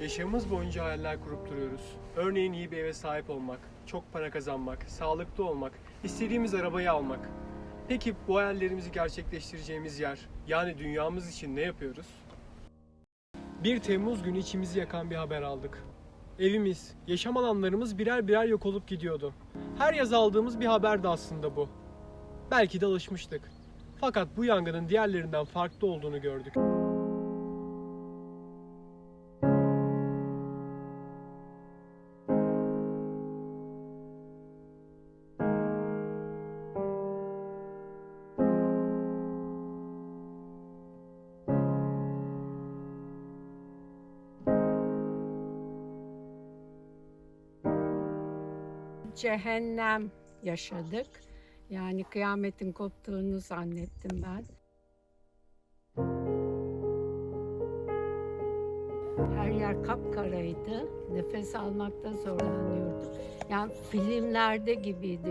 Yaşamımız boyunca hayaller kurup duruyoruz. Örneğin iyi bir eve sahip olmak, çok para kazanmak, sağlıklı olmak, istediğimiz arabayı almak. Peki bu hayallerimizi gerçekleştireceğimiz yer, yani dünyamız için ne yapıyoruz? 1 Temmuz günü içimizi yakan bir haber aldık. Evimiz, yaşam alanlarımız birer birer yok olup gidiyordu. Her yaz aldığımız bir haberdi aslında bu. Belki de alışmıştık. Fakat bu yangının diğerlerinden farklı olduğunu gördük. Cehennem yaşadık. Yani kıyametin koptuğunu zannettim ben. Her yer kapkaraydı. Nefes almakta zorlanıyordum. Yani filmlerde gibiydi.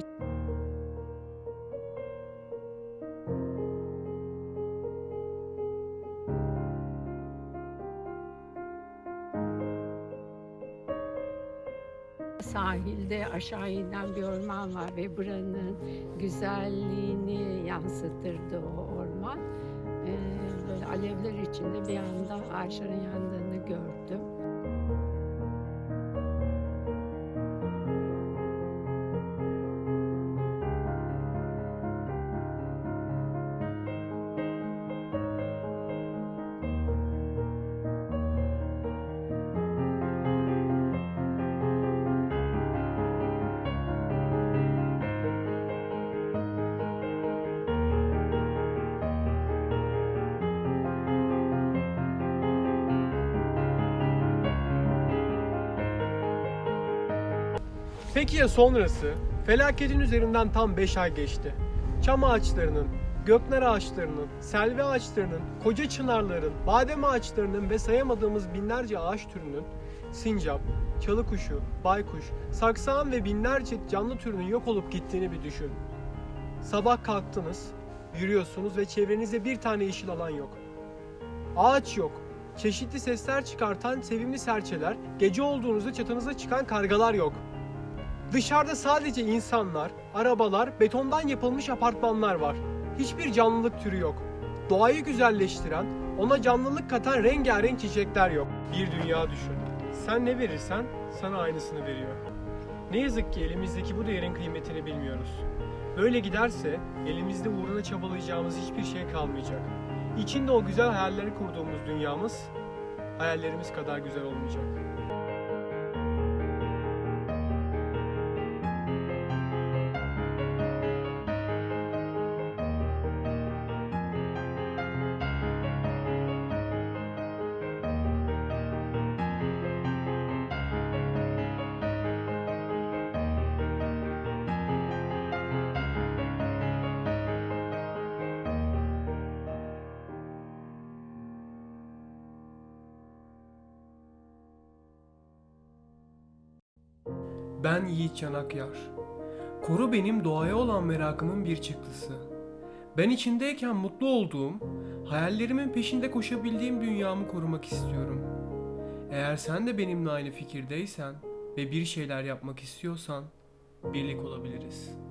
Sahilde aşağı inen bir orman var ve buranın güzelliğini yansıtırdı o orman. Ee, böyle alevler içinde bir anda ağaçların yandığını gördüm. Peki ya sonrası? Felaketin üzerinden tam 5 ay geçti. Çam ağaçlarının, göknar ağaçlarının, selvi ağaçlarının, koca çınarların, badem ağaçlarının ve sayamadığımız binlerce ağaç türünün sincap, çalı kuşu, baykuş, saksağan ve binlerce canlı türünün yok olup gittiğini bir düşün. Sabah kalktınız, yürüyorsunuz ve çevrenizde bir tane yeşil alan yok. Ağaç yok. Çeşitli sesler çıkartan sevimli serçeler, gece olduğunuzda çatınıza çıkan kargalar yok. Dışarıda sadece insanlar, arabalar, betondan yapılmış apartmanlar var. Hiçbir canlılık türü yok. Doğayı güzelleştiren, ona canlılık katan rengarenk çiçekler yok. Bir dünya düşün. Sen ne verirsen sana aynısını veriyor. Ne yazık ki elimizdeki bu değerin kıymetini bilmiyoruz. Böyle giderse elimizde uğruna çabalayacağımız hiçbir şey kalmayacak. İçinde o güzel hayalleri kurduğumuz dünyamız hayallerimiz kadar güzel olmayacak. Ben Yiğit Çanakyar. Koru benim doğaya olan merakımın bir çıktısı. Ben içindeyken mutlu olduğum, hayallerimin peşinde koşabildiğim dünyamı korumak istiyorum. Eğer sen de benimle aynı fikirdeysen ve bir şeyler yapmak istiyorsan birlik olabiliriz.''